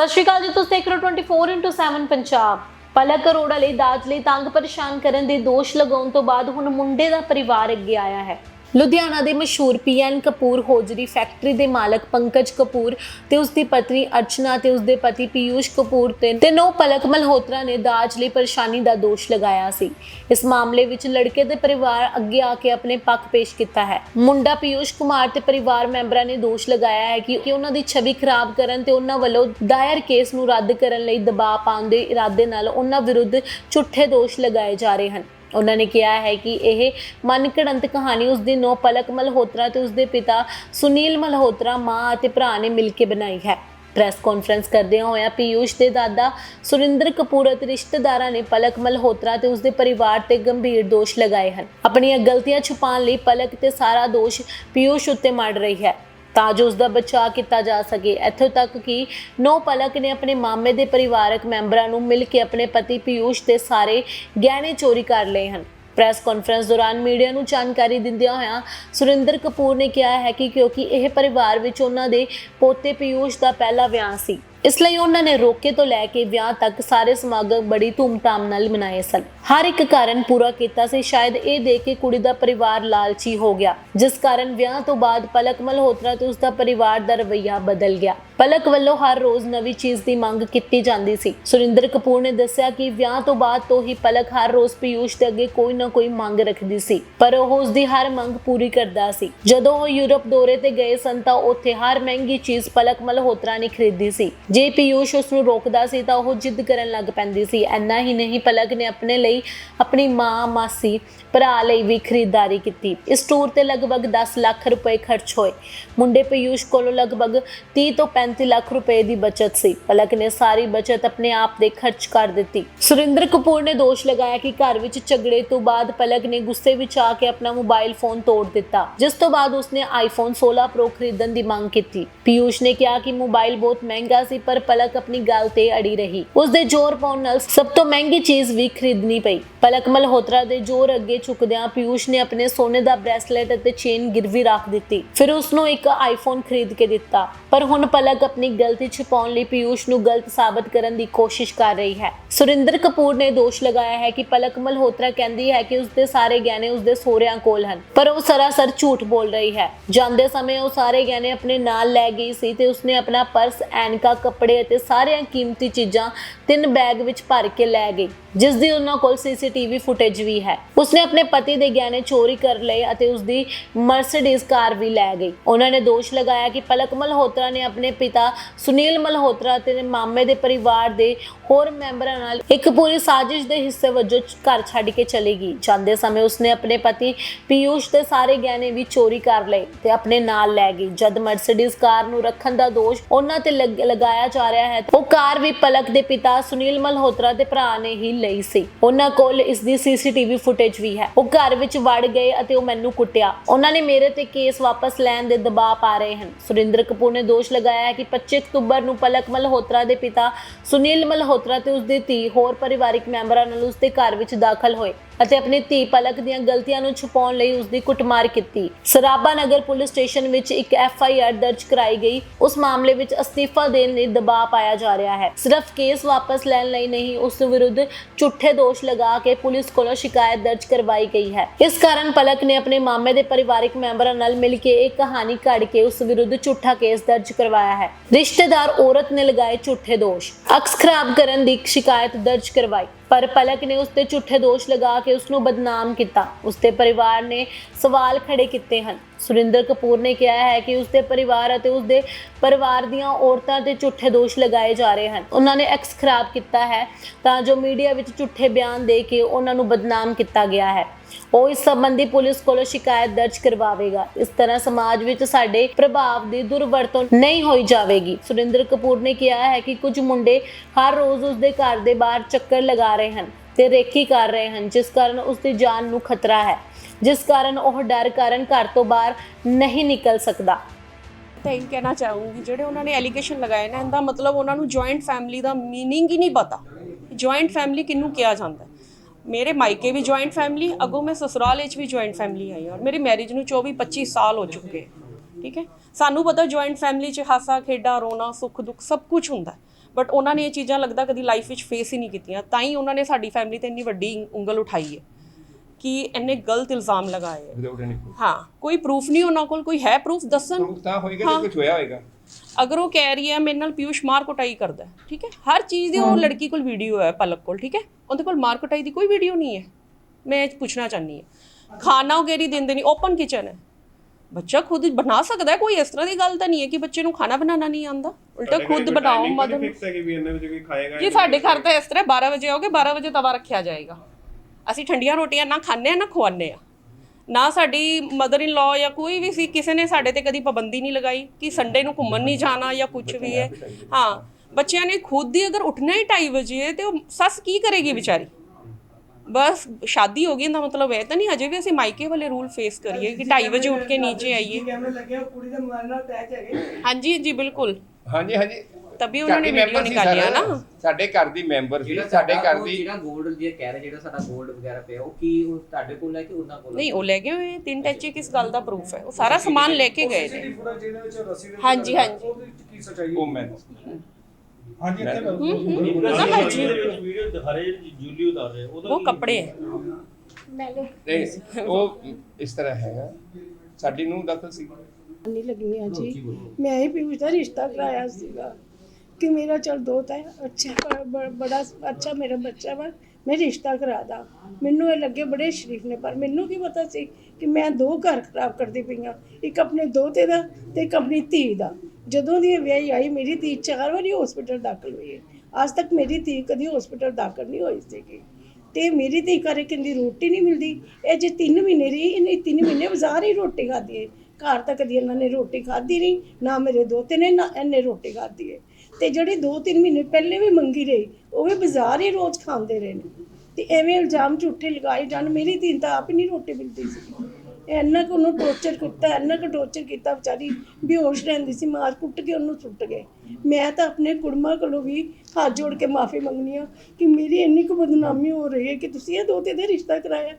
ਸਤਿ ਸ਼੍ਰੀ ਅਕਾਲ ਜੀ, ਤੁਸੀਂ ਦੇਖ ਰਹੇ ਹੋ 24x7 ਪੰਜਾਬ। ਪਲਕ ਅਰੋੜਾ ਲਈ ਦਾਜ ਲਈ ਤੰਗ ਪਰੇਸ਼ਾਨ ਕਰਨ ਦੇ ਦੋਸ਼ ਲਗਾਉਣ ਤੋਂ ਬਾਅਦ ਹੁਣ ਮੁੰਡੇ ਦਾ ਪਰਿਵਾਰ ਅੱਗੇ ਆਇਆ ਹੈ। ਲੁਧਿਆਣਾ ਦੇ ਮਸ਼ਹੂਰ ਪੀਐਨ ਕਪੂਰ ਹੋਜਰੀ ਫੈਕਟਰੀ ਦੇ ਮਾਲਕ ਪੰਕਜ ਕਪੂਰ ਤੇ ਉਸ ਦੀ ਪਤਨੀ ਅਰਚਨਾ ਤੇ ਉਸ ਦੇ ਪਤੀ ਪੀਯੂਸ਼ ਕਪੂਰ ਤੇ ਤਿੰਨੋਂ ਪਲਕ ਮਲਹੋਤਰਾ ਨੇ ਦਾਜ ਲਈ ਪਰੇਸ਼ਾਨੀ ਦਾ ਦੋਸ਼ ਲਗਾਇਆ ਸੀ। ਇਸ ਮਾਮਲੇ ਵਿੱਚ ਲੜਕੇ ਦੇ ਪਰਿਵਾਰ ਅੱਗੇ ਆ ਕੇ ਆਪਣੇ ਪੱਖ ਪੇਸ਼ ਕੀਤਾ ਹੈ। ਮੁੰਡਾ ਪੀਯੂਸ਼ ਕੁਮਾਰ ਤੇ ਪਰਿਵਾਰ ਮੈਂਬਰਾਂ ਨੇ ਦੋਸ਼ ਲਗਾਇਆ ਹੈ ਕਿ ਕਿ ਉਹਨਾਂ ਦੀ ਛਵੀ ਖਰਾਬ ਕਰਨ ਤੇ ਉਹਨਾਂ ਵੱਲੋਂ ਦਾਇਰ ਕੇਸ ਨੂੰ ਰੱਦ ਕਰਨ ਲਈ ਦਬਾਅ ਪਾਉਣ ਦੇ ਇਰਾਦੇ ਨਾਲ ਉਹਨਾਂ ਵਿਰੁੱਧ ਝੂਠੇ ਦੋਸ਼ ਲਗਾਏ ਜਾ ਰਹੇ ਹਨ। ਉਹਨਾਂ ਨੇ ਕਿਹਾ ਹੈ ਕਿ ਇਹ ਮਨਕੜੰਤ ਕਹਾਣੀ ਉਸ ਦੀ ਨੋ ਪਲਕ ਮਲਹੋਤਰਾ ਤੇ ਉਸ ਦੇ ਪਿਤਾ ਸੁਨੀਲ ਮਲਹੋਤਰਾ, ਮਾਂ ਅਤੇ ਭਰਾ ਨੇ ਮਿਲ ਕੇ ਬਣਾਈ ਹੈ। ਪ੍ਰੈਸ ਕਾਨਫਰੰਸ ਕਰਦਿਆਂ ਹੋਇਆ ਪੀਯੂਸ਼ ਦੇ ਦਾਦਾ ਸੁਰਿੰਦਰ ਕਪੂਰ ਅਤੇ ਰਿਸ਼ਤੇਦਾਰਾਂ ਨੇ ਪਲਕ ਮਲਹੋਤਰਾ ਤੇ ਉਸਦੇ ਪਰਿਵਾਰ ਤੇ ਗੰਭੀਰ ਦੋਸ਼ ਲਗਾਏ ਹਨ। ਆਪਣੀਆਂ ਗਲਤੀਆਂ ਛੁਪਾਉਣ ਲਈ ਪਲਕ ਤੇ ਸਾਰਾ ਦੋਸ਼ ਪੀਯੂਸ਼ ਉੱਤੇ ਮੜ ਰਹੀ ਹੈ। ਤਾਂ ਜੋ ਉਸ ਦਾ ਬਚਾਅ ਕੀਤਾ ਜਾ ਸਕੇ। ਇੱਥੋਂ ਤੱਕ ਕਿ ਨੌ ਪਲਕ ਨੇ ਆਪਣੇ ਮਾਮੇ ਦੇ ਪਰਿਵਾਰਕ ਮੈਂਬਰਾਂ ਨੂੰ ਮਿਲ ਕੇ ਆਪਣੇ ਪਤੀ ਪਿਊਸ਼ ਦੇ ਸਾਰੇ ਗਹਿਣੇ ਚੋਰੀ ਕਰ ਲਏ ਹਨ। ਪ੍ਰੈਸ ਕਾਨਫਰੰਸ ਦੌਰਾਨ ਮੀਡੀਆ ਨੂੰ ਜਾਣਕਾਰੀ ਦਿੰਦਿਆਂ ਹੋਇਆਂ ਸੁਰਿੰਦਰ ਕਪੂਰ ਨੇ ਕਿਹਾ ਹੈ ਕਿ ਕਿਉਂਕਿ ਇਹ ਪਰਿਵਾਰ ਵਿੱਚ ਉਹਨਾਂ ਦੇ ਪੋਤੇ ਪਿਊਸ਼ ਦਾ ਪਹਿਲਾ ਵਿਆਹ ਸੀ, ਇਸ ਲਈ ਉਹਨਾਂ ਨੇ ਰੋਕੇ ਤੋਂ ਲੈ ਕੇ ਵਿਆਹ ਤੱਕ ਸਾਰੇ ਸਮਾਗਮ ਬੜੀ ਧੂਮਧਾਮ ਨਾਲ ਮਨਾਏ ਸਨ। ਹਰ ਇੱਕ ਕਾਰਨ ਪੂਰਾ ਕੀਤਾ ਸੀ। ਸ਼ਾਇਦ ਇਹ ਦੇਖ ਕੇ ਕੁੜੀ ਦਾ ਪਰਿਵਾਰ ਲਾਲਚੀ ਹੋ ਗਿਆ। ਜਿਸ ਕਾਰਨ ਵਿਆਹ ਤੋਂ ਬਾਅਦ ਪਲਕ ਮਲਹੋਤਰਾ ਤੇ ਉਸ ਦਾ ਪਰਿਵਾਰ ਦਾ ਰਵੱਈਆ ਬਦਲ ਗਿਆ। ਪਲਕ ਵੱਲੋਂ ਹਰ ਰੋਜ਼ ਨਵੀਂ ਚੀਜ਼ ਦੀ ਮੰਗ ਕੀਤੀ ਜਾਂਦੀ ਸੀ। ਸੁਰਿੰਦਰ ਕਪੂਰ ਨੇ ਦੱਸਿਆ ਕਿ ਵਿਆਹ ਤੋਂ ਬਾਅਦ ਤੋਂ ਹੀ ਪਲਕ ਹਰ ਰੋਜ਼ ਪੀਯੂਸ਼ ਦੇ ਅੱਗੇ ਕੋਈ ਨਾ ਕੋਈ ਮੰਗ ਰੱਖਦੀ ਸੀ। ਪਰ ਉਹ ਉਸ ਦੀ ਹਰ ਮੰਗ ਪੂਰੀ ਕਰਦਾ ਸੀ। ਜਦੋਂ ਉਹ ਯੂਰਪ ਦੌਰੇ ਤੇ ਗਏ ਸਨ ਤਾਂ ਉੱਥੇ ਹਰ ਮਹਿੰਗੀ ਚੀਜ਼ ਪਲਕ ਮਲਹੋਤਰਾ ਨੇ ਖਰੀਦੀ ਸੀ। ਜੇ ਪੀਯੂਸ਼ ਉਸ ਨੂੰ ਰੋਕਦਾ ਸੀ ਤਾਂ ਉਹ ਜਿੱਦ ਕਰਨ ਲੱਗ ਪੈਂਦੀ ਸੀ। ਐਨਾ ਹੀ ਨਹੀਂ, ਪਲਕ ਨੇ ਆਪਣੇ ਲਈ ਆਪਣੀ ਮਾਂ ਮਾਸੀ ਭਰਾ ਲਈ ਵੀ ਖਰੀਦਦਾਰੀ ਕੀਤੀ। ਇਸ ਟੂਰ ਤੇ ਲਗਭਗ 10 ਲੱਖ ਰੁਪਏ ਖਰਚ ਹੋਏ। ਮੁੰਡੇ ਪੀਯੂਸ਼ ਕੋਲੋਂ ਲਗਭਗ 30 ਤੋਂ 35 ਲੱਖ ਰੁਪਏ ਦੀ ਬਚਤ ਸੀ। ਪਲਕ ਨੇ ਸਾਰੀ ਬਚਤ ਆਪਣੇ ਆਪ ਦੇ ਖਰਚ ਕਰ ਦਿੱਤੀ। ਸੁਰਿੰਦਰ ਕਪੂਰ ਨੇ ਦੋਸ਼ ਲਗਾਇਆ ਕਿ ਘਰ ਵਿੱਚ ਝਗੜੇ ਤੋਂ ਬਾਅਦ ਪਲਕ ਨੇ ਗੁੱਸੇ ਵਿੱਚ ਆ ਕੇ ਆਪਣਾ ਮੋਬਾਈਲ ਫੋਨ ਤੋੜ ਦਿੱਤਾ। ਜਿਸ ਤੋਂ ਬਾਅਦ ਉਸਨੇ ਆਈਫੋਨ 16 ਪ੍ਰੋ ਖਰੀਦਣ ਦੀ ਮੰਗ ਕੀਤੀ। ਪੀਯੂਸ਼ ਨੇ ਕਿਹਾ ਕਿ ਮੋਬਾਈਲ ਬਹੁਤ ਮਹਿੰਗਾ ਸੀ, ਪਰ ਪਲਕ ਆਪਣੀ ਗੱਲ ਤੇ ਅੜੀ ਰਹੀ। ਉਸ ਦੇ ਜ਼ੋਰ ਪਾਉਣ ਨਾਲ ਸਭ ਤੋਂ ਮਹਿੰਗੀ ਚੀਜ਼ ਵੀ ਖਰੀਦਣੀ ਪਈ। ਪਲਕ ਮਲਹੋਤਰਾ ਦੇ ਜ਼ੋਰ ਅੱਗੇ ਚੁੱਕਦਿਆਂ ਪਿਊਸ ਨੇ ਆਪਣੇ ਸੋਨੇ ਦਾ ਬ੍ਰੈਸਲੇਟ ਅਤੇ ਚੇਨ ਗਿਰਵੀ ਰੱਖ ਦਿੱਤੀ। ਫਿਰ ਉਸ ਨੂੰ ਇੱਕ ਆਈਫੋਨ ਖਰੀਦ ਕੇ ਦਿੱਤਾ। ਪਰ ਹੁਣ ਪਲਕ ਆਪਣੀ ਗਲਤੀ ਛੁਪਾਉਣ ਲਈ ਪੀਯੂਸ਼ ਨੂੰ ਗਲਤ ਸਾਬਤ ਕਰਨ ਦੀ ਕੋਸ਼ਿਸ਼ ਕਰ ਰਹੀ ਹੈ। ਸੁਰਿੰਦਰ ਕਪੂਰ ਨੇ ਦੋਸ਼ ਲਗਾਇਆ ਹੈ ਕਿ ਪਲਕ ਮਲਹੋਤਰਾ ਕਹਿੰਦੀ ਹੈ ਕਿ ਉਸ ਦੇ ਸਾਰੇ ਗਹਿਣੇ ਉਸ ਦੇ ਸਹੁਰਿਆਂ ਕੋਲ ਹਨ। ਪਰ ਉਹ ਸਰਾਸਰ ਝੂਠ ਬੋਲ ਰਹੀ ਹੈ। ਜਾਂਦੇ ਸਮੇਂ ਉਹ ਸਾਰੇ ਗਹਿਣੇ ਆਪਣੇ ਨਾਲ ਲੈ ਗਈ ਸੀ ਤੇ ਉਸਨੇ ਆਪਣਾ ਪਰਸ, ਐਨਕਾ, ਕੱਪੜੇ ਅਤੇ ਸਾਰੀਆਂ ਕੀਮਤੀ ਚੀਜ਼ਾਂ ਤਿੰਨ ਬੈਗ ਵਿੱਚ ਭਰ ਕੇ ਲੈ ਗਈ ਜਿਸ ਦੀ ਉਹਨਾਂ ਕੋਲ ਸੀਸੀਟੀਵੀ ਫੁਟੇਜ ਵੀ ਹੈ। ਉਸਨੇ ਆਪਣੇ ਪਤੀ ਦੇ ਗਹਿਣੇ ਚੋਰੀ ਕਰ ਲਏ ਅਤੇ ਉਸ ਦੀ ਮਰਸੀਡੀਜ਼ ਕਾਰ ਵੀ ਲੈ ਗਈ। ਉਹਨਾਂ ਨੇ ਦੋਸ਼ ਲਗਾਇਆ ਕਿ ਪਲਕ ਮਲਹੋਤਰਾ ਨੇ ਆਪਣੇ ਪਿਤਾ ਸੁਨੀਲ ਮਲਹੋਤਰਾ ਤੇ ਮਾਮੇ ਦੇ ਪਰਿਵਾਰ ਦੇ ਹੋਰ ਮੈਂਬਰਾਂ ਨਾਲ ਇੱਕ ਪੂਰੀ ਸਾਜ਼ਿਸ਼ ਦੇ ਹਿੱਸੇ ਵਜੋਂ ਘਰ ਛੱਡ ਕੇ ਚਲੀ ਗਈ। ਜਾਂਦੇ ਸਮੇਂ ਉਸਨੇ ਆਪਣੇ ਪਤੀ ਪੀਯੂਸ਼ ਦੇ ਸਾਰੇ ਗਹਿਣੇ ਵੀ ਚੋਰੀ ਕਰ ਲਏ ਤੇ ਆਪਣੇ ਨਾਲ ਲੈ ਗਈ। ਜਦ ਮਰਸੀਡੀਜ਼ ਕਾਰ ਨੂੰ ਰੱਖਣ ਦਾ ਦੋਸ਼ ਉਹਨਾਂ ਤੇ ਲੱਗ- ਲਗਾਇਆ ਜਾ ਰਿਹਾ ਹੈ, ਉਹ ਕਾਰ ਵੀ ਪਲਕ ਦੇ ਪਿਤਾ ਸੁਨੀਲ ਮਲਹੋਤਰਾ ਦੇ ਭਰਾ ਨੇ ਹੀ ਲਈ ਸੀ। ਉਹਨਾਂ ਕੋਲ ਇਸ ਦੀ ਸੀਸੀਟੀਵੀ ਫੁਟੇਜ ਵੀ ਹੈ। ਉਹ ਘਰ ਵਿੱਚ ਵੜ ਗਏ ਅਤੇ ਉਹ ਮੈਨੂੰ ਕੁੱਟਿਆ। ਉਹਨਾਂ ਨੇ ਮੇਰੇ ਤੇ ਕੇਸ ਵਾਪਸ ਲੈਣ ਦੇ ਦਬਾਅ ਪਾ ਰਹੇ ਹਨ। ਸੁਰਿੰਦਰ ਕਪੂਰ ਨੇ ਦੋਸ਼ ਲਗਾਇਆ ਹੈ ਕਿ 25 ਅਕਤੂਬਰ ਨੂੰ ਪਲਕ ਮਲਹੋਤਰਾ ਦੇ ਪਿਤਾ ਸੁਨੀਲ ਮਲਹੋਤਰਾ ਤੇ ਉਸ ਦੀ ਧੀ ਹੋਰ ਪਰਿਵਾਰਿਕ ਮੈਂਬਰਾਂ ਨਾਲ ਉਸ ਦੇ ਘਰ ਵਿੱਚ ਦਾਖਲ ਹੋਏ। ਅਤੇ ਆਪਣੀ ਧੀ ਪਲਕ ਦੀਆਂ ਗਲਤੀਆਂ ਨੂੰ ਛੁਪਾਉਣ ਲਈ ਉਸ ਦੀ ਕੁੱਟਮਾਰ ਕੀਤੀ। ਸਰਾਬਾ ਨਗਰ ਪੁਲਿਸ ਸਟੇਸ਼ਨ ਵਿੱਚ ਇੱਕ ਐਫ ਆਈ ਆਰ ਦਰਜ ਕਰਾਈ ਗਈ। ਉਸ ਮਾਮਲੇ ਵਿੱਚ ਅਸਤੀਫਾ ਦੇਣ ਲਈ ਦਬਾਅ ਪਾਇਆ ਜਾ ਰਿਹਾ ਹੈ। ਸਿਰਫ ਕੇਸ ਵਾਪਸ ਲੈਣ ਲਈ ਨਹੀਂ, ਉਸ ਵਿਰੁੱਧ ਝੂਠੇ ਦੋਸ਼ ਲਗਾ ਕੇ ਪੁਲਿਸ ਕੋਲੋਂ ਸ਼ਿਕਾਇਤ ਦਰਜ ਕਰਵਾਈ ਗਈ ਹੈ। ਇਸ ਕਾਰਨ ਪਲਕ ਨੇ ਆਪਣੇ ਮਾਮੇ ਦੇ ਪਰਿਵਾਰਕ ਮੈਂਬਰਾਂ ਨਾਲ ਮਿਲ ਕੇ ਇਹ ਕਹਾਣੀ ਘੜ ਕੇ ਉਸ ਵਿਰੁੱਧ ਝੂਠਾ ਕੇਸ ਦਰਜ ਕਰਵਾਇਆ ਹੈ। ਰਿਸ਼ਤੇਦਾਰ ਔਰਤ ਨੇ ਲਗਾਏ ਝੂਠੇ ਦੋਸ਼। ਅਕਸ ਖਰਾਬ ਕਰਨ ਦੀ ਸ਼ਿਕਾਇਤ ਦਰਜ ਕਰਵਾਈ। ਪਰ ਪਲਕ ਨੇ ਉਸ ਤੇ ਝੂਠੇ ਦੋਸ਼ ਲਗਾ ਕੇ ਉਸ ਨੂੰ ਬਦਨਾਮ ਕੀਤਾ। ਉਸ ਦੇ ਪਰਿਵਾਰ ਨੇ ਸਵਾਲ ਖੜੇ ਕੀਤੇ ਹਨ। ਸੁਰਿੰਦਰ ਕਪੂਰ ਨੇ ਕਿਹਾ ਹੈ ਕਿ ਉਸ ਦੇ ਪਰਿਵਾਰ ਅਤੇ ਉਸ ਦੇ ਪਰਿਵਾਰ ਦੀਆਂ ਔਰਤਾਂ ਤੇ ਝੂਠੇ ਦੋਸ਼ ਲਗਾਏ ਜਾ ਰਹੇ ਹਨ। ਉਹਨਾਂ ਨੇ ਐਕਸ ਖਰਾਬ ਕੀਤਾ ਹੈ, ਤਾਂ ਜੋ ਮੀਡੀਆ ਵਿੱਚ ਝੂਠੇ ਬਿਆਨ ਦੇ ਕੇ ਉਹਨਾਂ ਨੂੰ ਬਦਨਾਮ ਕੀਤਾ ਗਿਆ ਹੈ। ਉਹ ਇਸ ਸੰਬੰਧੀ ਪੁਲਿਸ ਕੋਲੋਂ ਸ਼ਿਕਾਇਤ ਦਰਜ ਕਰਵਾਵੇਗਾ। ਇਸ ਤਰ੍ਹਾਂ ਸਮਾਜ ਵਿੱਚ ਸਾਡੇ ਪ੍ਰਭਾਵ ਦੀ ਦੁਰਵਰਤੋਂ ਨਹੀਂ ਹੋਈ ਜਾਵੇਗੀ। ਸੁਰਿੰਦਰ ਕਪੂਰ ਨੇ ਕਿਹਾ ਹੈ ਕਿ ਕੁਝ ਮੁੰਡੇ ਹਰ ਰੋਜ਼ ਉਸ ਦੇ ਘਰ ਦੇ ਬਾਹਰ ਚੱਕਰ ਲਗਾ ਰਹੇ ਹਨ ਤੇ ਰੇਕੀ ਕਰ ਰਹੇ ਹਨ, ਜਿਸ ਕਾਰਨ ਉਸ ਦੀ ਜਾਨ ਨੂੰ ਖਤਰਾ ਹੈ। ਜਿਸ ਕਾਰਨ ਉਹ ਡਰ ਕਾਰਨ ਘਰ ਤੋਂ ਬਾਹਰ ਨਹੀਂ ਨਿਕਲ ਸਕਦਾ ਤਾਂ ਇਹ ਕਹਿਣਾ ਚਾਹੂੰਗੀ ਜਿਹੜੇ ਉਹਨਾਂ ਨੇ ਐਲੀਗੇਸ਼ਨ ਲਗਾਏ ਨੇ ਇਹਦਾ ਮਤਲਬ ਉਹਨਾਂ ਨੂੰ ਜੁਆਇੰਟ ਫੈਮਿਲੀ ਦਾ मीनिंग ਹੀ ਨਹੀਂ ਪਤਾ ਜੁਆਇੰਟ ਫੈਮਿਲੀ ਕਿਹਨੂੰ ਕਿਹਾ ਜਾਂਦਾ ਹੈ। ਮੇਰੇ ਮਾਇਕੇ ਵੀ ਜੁਆਇੰਟ ਫੈਮਿਲੀ ਅਗੋਂ ਮੈਂ ਸਸੁਰਾਲ ਵਿੱਚ ਵੀ ਜੁਆਇੰਟ ਫੈਮਿਲੀ ਆਈ ਔਰ ਮੇਰੀ ਮੈਰਿਜ ਨੂੰ 24 25 ਸਾਲ ਹੋ ਚੁੱਕੇ ਠੀਕ ਹੈ ਸਾਨੂੰ ਪਤਾ ਜੁਆਇੰਟ ਫੈਮਿਲੀ 'ਚ ਹਾਸਾ ਖੇਡਾ ਰੋਣਾ ਸੁੱਖ ਦੁੱਖ ਸਭ ਕੁਝ ਹੁੰਦਾ ਹੈ। ਬਟ ਉਹਨਾਂ ਨੇ ਇਹ ਚੀਜ਼ਾਂ ਲੱਗਦਾ ਕਦੀ ਲਾਈਫ ਵਿੱਚ ਫੇਸ ਹੀ ਨਹੀਂ ਕੀਤੀਆਂ ਤਾਂ ਹੀ ਉਹਨਾਂ ਨੇ ਸਾਡੀ ਫੈਮਿਲੀ ਤੇ ਇੰਨੀ ਵੱਡੀ ਉਂਗਲ ਉਠਾਈ ਹੈ ਕਿ ਇੰਨੇ ਗਲਤ ਇਲਜ਼ਾਮ ਲਗਾਏ ਹੈ ਵਿਦਆਊਟ ਐਨੀ ਪ੍ਰੂਫ ਹਾਂ ਕੋਈ ਪ੍ਰੂਫ ਨਹੀਂ ਉਹਨਾਂ ਕੋਲ ਕੋਈ ਹੈ ਪ੍ਰੂਫ ਦੱਸਣ? ਪ੍ਰੂਫ ਤਾਂ ਹੋਏਗਾ ਜੇ ਕੁਝ ਹੋਇਆ ਹੋਏਗਾ। ਅਗਰ ਉਹ ਕਹਿ ਰਹੀ ਹੈ ਮੇਰੇ ਨਾਲ ਪਿਊਸ਼ ਮਾਰ ਕੁਟਾਈ ਕਰਦਾ ਹੈ ਠੀਕ ਹੈ? ਹਰ ਚੀਜ਼ ਦੀ ਉਹ ਲੜਕੀ ਕੋਲ ਵੀਡੀਓ ਹੈ ਪਲਕ ਕੋਲ ਠੀਕ ਹੈ? ਉਹਦੇ ਕੋਲ ਮਾਰ ਕੁਟਾਈ ਦੀ ਕੋਈ ਵੀਡੀਓ ਨਹੀਂ ਹੈ। ਮੈਂ ਇਹ ਪੁੱਛਣਾ ਚਾਹਨੀ ਹਾਂ। ਖਾਣਾ ਵਗੈਰੀ ਦਿੰਦੇ ਨਹੀਂ ਓਪਨ ਕਿਚਨ ਹੈ। ਬੱਚਾ ਖੁਦ ਬਣਾ ਸਕਦਾ ਹੈ ਕੋਈ ਇਸ ਤਰ੍ਹਾਂ ਦੀ ਗੱਲ ਤਾਂ ਨਹੀਂ ਹੈ ਕਿ ਬੱਚੇ ਨੂੰ ਖਾਣਾ ਬਣਾਉਣਾ ਨਹੀਂ ਆਉਂਦਾ। ਉਲਟਾ ਖੁਦ ਬਣਾਓ ਫਿਕਸ ਹੈ ਕਿ ਵੀ ਇਹਨਾਂ ਵਿੱਚ ਕੋਈ ਖਾਏਗਾ ਜੀ ਸਾਡੇ ਘਰ ਤਾਂ ਇਸ ਤਰ੍ਹਾਂ 12 ਵਜੇ ਆਓਗੇ 12 ਵਜੇ ਤਵਾ ਰੱਖਿਆ ਜਾਏਗਾ। ਅਸੀਂ ਠੰਡੀਆਂ ਰੋਟੀਆਂ ਨਾ ਖਾਂਦੇ ਆ ਨਾ ਖਵਾਉਂਦੇ ਆ। ਨਾ ਸਾਡੀ ਮਦਰ ਇਨ ਲਾ ਜਾਂ ਕੋਈ ਵੀ ਸੀ ਕਿਸੇ ਨੇ ਸਾਡੇ ਤੇ ਕਦੀ ਪਾਬੰਦੀ ਨਹੀਂ ਲਗਾਈ ਕਿ ਸੰਡੇ ਨੂੰ ਘੁੰਮਣ ਨਹੀਂ ਜਾਣਾ ਜਾਂ ਕੁਝ ਵੀ ਹੈ। ਹਾਂ ਬੱਚਿਆਂ ਨੇ ਖੁਦ ਹੀ ਅਗਰ ਉੱਠਣਾ ਹੀ 2:30 ਵਜੇ ਤੇ ਉਹ ਸੱਸ ਕੀ ਕਰੇਗੀ ਵਿਚਾਰੀ? ਬਸ ਸ਼ਾਦੀ ਹੋ ਗਈ ਇਹਦਾ ਮਤਲਬ ਇਹ ਤਾਂ ਨਹੀਂ ਅਜੇ ਵੀ ਅਸੀਂ ਮਾਈਕੇ ਵਾਲੇ ਰੂਲ ਫੇਸ ਕਰੀਏ ਕਿ 2:30 ਵਜੇ ਉੱਠ ਕੇ ਨੀਚੇ ਆਈਏ। ਕੈਮਰੇ ਲੱਗੇ ਆ, ਕੁੜੀ ਦੇ ਮੋਬਾਈਲ ਨਾਲ ਅਟੈਚ ਹੈਗੇ। ਹਾਂਜੀ ਜੀ ਬਿਲਕੁਲ। ਹਾਂਜੀ ਹਾਂਜੀ। ਤਬੀ ਉਹਨਾਂ ਨੇ ਸਾਡੇ ਵੀਡੀਓ member ਸੀ ਨਾ। ਸਾਡੇ ਘਰ ਦੀ ਮੈਂਬਰ ਸੀ ਸਾਡੇ ਘਰ ਦੀ ਜਿਹੜਾ 골ਡ ਦੀ ਕਹਿ ਰਹੇ ਜਿਹੜਾ ਸਾਡਾ 골ਡ ਵਗੈਰਾ ਪਿਆ ਉਹ ਕੀ ਉਹ ਤੁਹਾਡੇ ਕੋਲ ਹੈ ਕਿ ਉਹਨਾਂ ਕੋਲ? ਨਹੀਂ ਉਹ ਲੈ ਗਏ ਹੋਏ ਤਿੰਨ ਟੱਚੇ ਕਿਸ ਗੱਲ ਦਾ ਪ੍ਰੂਫ ਹੈ? ਉਹ ਸਾਰਾ ਸਮਾਨ ਲੈ ਕੇ ਗਏ ਨੇ। ਹਾਂਜੀ, ਹਾਂਜੀ। ਉਹ ਮੈਂ ਹਾਂਜੀ ਉਹ ਕੱਪੜੇ ਹੈ। ਨਹੀਂ ਉਹ ਇਸ ਤਰ੍ਹਾਂ ਹੈਗਾ। ਸਾਡੀ ਨੂੰ ਦਾਖਲ ਸੀ। ਨਹੀਂ ਲੱਗਣੀ ਆ ਜੀ ਮੈਂ ਹੀ ਪੀਵੀ ਰਿਸ਼ਤਾ ਕਰਾਇਆ ਸੀਗਾ। ਕਿ ਮੇਰਾ ਚਲ ਦੋਤਾ ਹੈ, ਅੱਛਾ ਬ- ਬੜਾ ਅੱਛਾ ਮੇਰਾ ਬੱਚਾ ਵਾ, ਮੈਂ ਰਿਸ਼ਤਾ ਕਰਾ ਦਾਂ। ਮੈਨੂੰ ਇਹ ਲੱਗੇ ਬੜੇ ਸ਼ਰੀਫ ਨੇ, ਪਰ ਮੈਨੂੰ ਕੀ ਪਤਾ ਸੀ ਕਿ ਮੈਂ ਦੋ ਘਰ ਖਰਾਬ ਕਰਦੀ ਪਈ ਹਾਂ ਇੱਕ ਆਪਣੇ ਦੋਤੇ ਦਾ ਤੇ ਇੱਕ ਆਪਣੀ ਧੀ ਦਾ। ਜਦੋਂ ਦੀ ਇਹ ਵਿਆਹੀ ਆਈ, ਮੇਰੀ ਧੀ ਚਾਰ ਵਾਰੀ ਹਸਪੀਟਲ ਦਾਖਲ ਹੋਈ ਹੈ ਅੱਜ ਤੱਕ ਮੇਰੀ ਧੀ ਕਦੀ ਹਸਪੀਟਲ ਦਾਖਲ ਨਹੀਂ ਹੋਈ ਸੀਗੀ। ਤੇ ਮੇਰੀ ਧੀ ਘਰੇ ਕਹਿੰਦੀ, ਰੋਟੀ ਨਹੀਂ ਮਿਲਦੀ। ਇਹ ਜੇ 3 ਮਹੀਨੇ ਰਹੀ, ਇਹਨੇ 3 ਮਹੀਨੇ ਬਾਜ਼ਾਰ ਹੀ ਰੋਟੀ ਖਾਧੀ ਹੈ ਘਰ ਤਾਂ ਕਦੀ ਇਹਨਾਂ ਨੇ ਰੋਟੀ ਖਾਧੀ ਨਹੀਂ, ਨਾ ਮੇਰੇ ਦੋਤੇ ਨੇ, ਨਾ ਇਹਨੇ ਰੋਟੀ ਖਾਧੀ ਹੈ ਤੇ ਜਿਹੜੇ 2-3 ਮਹੀਨੇ ਪਹਿਲੇ ਵੀ ਮੰਗੀ ਰਹੀ, ਉਹ ਵੀ ਬਾਜ਼ਾਰ ਹੀ ਰੋਜ਼ ਖਾਂਦੇ ਰਹੇ ਨੇ। ਤੇ ਐਵੇਂ ਇਲਜ਼ਾਮ ਝੂਠੇ ਲਗਾਏ ਜਾਣ, ਮੇਰੀ ਧੀ ਤਾਂ ਆਪ ਹੀ ਨਹੀਂ ਰੋਟੀ ਮਿਲਦੀ ਸੀ। ਇੰਨਾ ਕੁ ਉਹਨੂੰ ਟੌਰਚਰ ਕੀਤਾ, ਇੰਨਾ ਕੁ ਟੌਰਚਰ ਕੀਤਾ ਵਿਚਾਰੀ, ਬੇਹੋਸ਼ ਰਹਿੰਦੀ ਸੀ, ਮਾਰ ਕੁੱਟ ਕੇ ਉਹਨੂੰ ਸੁੱਟ ਗਏ। ਮੈਂ ਤਾਂ ਆਪਣੇ ਕੁੜਮਾਂ ਕੋਲੋਂ ਵੀ ਹੱਥ ਜੋੜ ਕੇ ਮਾਫੀ ਮੰਗਨੀ ਆ ਕਿ ਮੇਰੀ ਇੰਨੀ ਕੁ ਬਦਨਾਮੀ ਹੋ ਰਹੀ ਹੈ ਕਿ ਤੁਸੀਂ ਇਹ ਦੋਤੇ ਦਾ ਰਿਸ਼ਤਾ ਕਰਾਇਆ।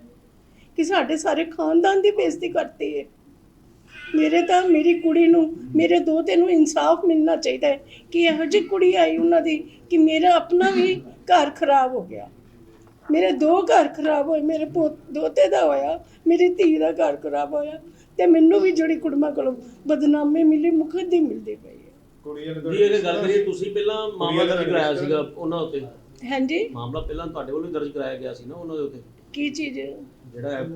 ਕਿ ਸਾਡੇ ਸਾਰੇ ਖਾਨਦਾਨ ਦੀ ਬੇਇੱਜ਼ਤੀ ਕਰਤੀ ਹੈ। ਮੇਰੇ ਤਾਂ ਮੇਰੀ ਕੁੜੀ ਨੂੰ ਮੇਰੇ ਦੋਤੇ ਨੂੰ ਇਨਸਾਫ ਮਿਲਣਾ ਚਾਹੀਦਾ ਹੈ ਕਿ ਇਹੋ ਜਿਹੀ ਕੁੜੀ ਆਈ ਉਹਨਾਂ ਦੀ ਕਿ ਮੇਰਾ ਆਪਣਾ ਵੀ ਘਰ ਖਰਾਬ ਹੋ ਗਿਆ। ਮੇਰੇ ਦੋ ਘਰ ਖਰਾਬ ਹੋਏ ਮੇਰੇ ਪੋਤ ਦੋਤੇ ਦਾ ਹੋਇਆ ਮੇਰੀ ਧੀ ਦਾ ਘਰ ਖਰਾਬ ਹੋਇਆ ਤੇ ਮੈਨੂੰ ਵੀ ਜਿਹੜੀ ਕੁੜਮਾ ਕੋਲੋਂ ਬਦਨਾਮੀ ਮਿਲੀ ਮੁਖਦੀ ਮਿਲਦੀ ਪਈ ਹੈ ਜੀ ਇਹ ਗੱਲ ਕਰੀਏ ਤੁਸੀਂ ਪਹਿਲਾਂ ਮਾਮਲਾ ਦਰਜ ਕਰਾਇਆ ਸੀਗਾ ਉਹਨਾਂ ਉੱਤੇ। ਹਾਂਜੀ। ਮਾਮਲਾ ਪਹਿਲਾਂ ਤੁਹਾਡੇ ਵੱਲੋਂ ਹੀ ਦਰਜ ਕਰਾਇਆ ਗਿਆ ਸੀ ਨਾ ਉਹਨਾਂ ਦੇ ਉੱਤੇ। ਕੀ ਚੀਜ਼? ਜਿਹੜਾ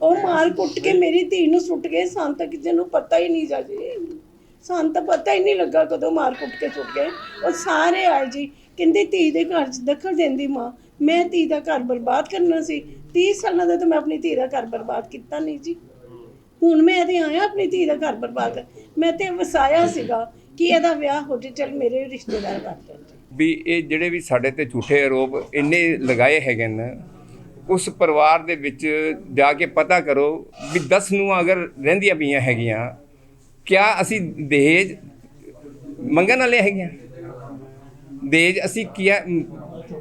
ਉਹ ਮਾਰ ਕੁੱਟ ਕੇ ਮੇਰੀ ਧੀ ਨੂੰ ਸੁੱਟ ਗਏ ਸਾਨੂੰ ਤਾਂ ਕਿਸੇ ਨੂੰ ਪਤਾ ਹੀ ਨਹੀਂ ਜਾ ਜੀ ਸਾਨੂੰ ਤਾਂ ਪਤਾ ਹੀ ਨਹੀਂ ਲੱਗਾ ਕਦੋਂ ਮਾਰ ਕੁੱਟ ਕੇ ਸੁੱਟ ਗਏ। ਉਹ ਸਾਰੇ ਆਏ ਜੀ ਕਹਿੰਦੇ ਧੀ ਦੇ ਘਰ 'ਚ ਦਖਲ ਦਿੰਦੀ ਮਾਂ। ਮੈਂ ਧੀ ਦਾ ਘਰ ਬਰਬਾਦ ਕਰਨਾ ਸੀ। 30 ਸਾਲਾਂ ਦਾ ਤਾਂ ਮੈਂ ਆਪਣੀ ਧੀ ਦਾ ਘਰ ਬਰਬਾਦ ਕੀਤਾ ਨਹੀਂ ਜੀ। ਹੁਣ ਮੈਂ ਇਹਦੇ ਆਇਆ ਆਪਣੀ ਧੀ ਦਾ ਘਰ ਬਰਬਾਦ ਮੈਂ ਤੇ ਵਸਾਇਆ ਸੀਗਾ ਕਿ ਇਹਦਾ ਵਿਆਹ ਹੋ ਜੇ ਚਲ ਮੇਰੇ ਰਿਸ਼ਤੇਦਾਰ ਕਰ ਲੈਣ ਵੀ ਇਹ ਜਿਹੜੇ ਵੀ ਸਾਡੇ ਤੇ ਝੂਠੇ ਆਰੋਪ ਇੰਨੇ ਲਗਾਏ ਹੈਗੇ ਨੇ ਉਸ ਪਰਿਵਾਰ ਦੇ ਵਿੱਚ ਜਾ ਕੇ ਪਤਾ ਕਰੋ ਵੀ 10 ਨੂੰ ਅਗਰ ਰਹਿੰਦੀਆਂ ਪਈਆਂ ਹੈਗੀਆਂ, ਕਿਆ ਅਸੀਂ ਦਹੇਜ ਮੰਗਣ ਵਾਲੇ ਹੈਗੀਆਂ? ਦਹੇਜ ਅਸੀਂ ਕੀਆ,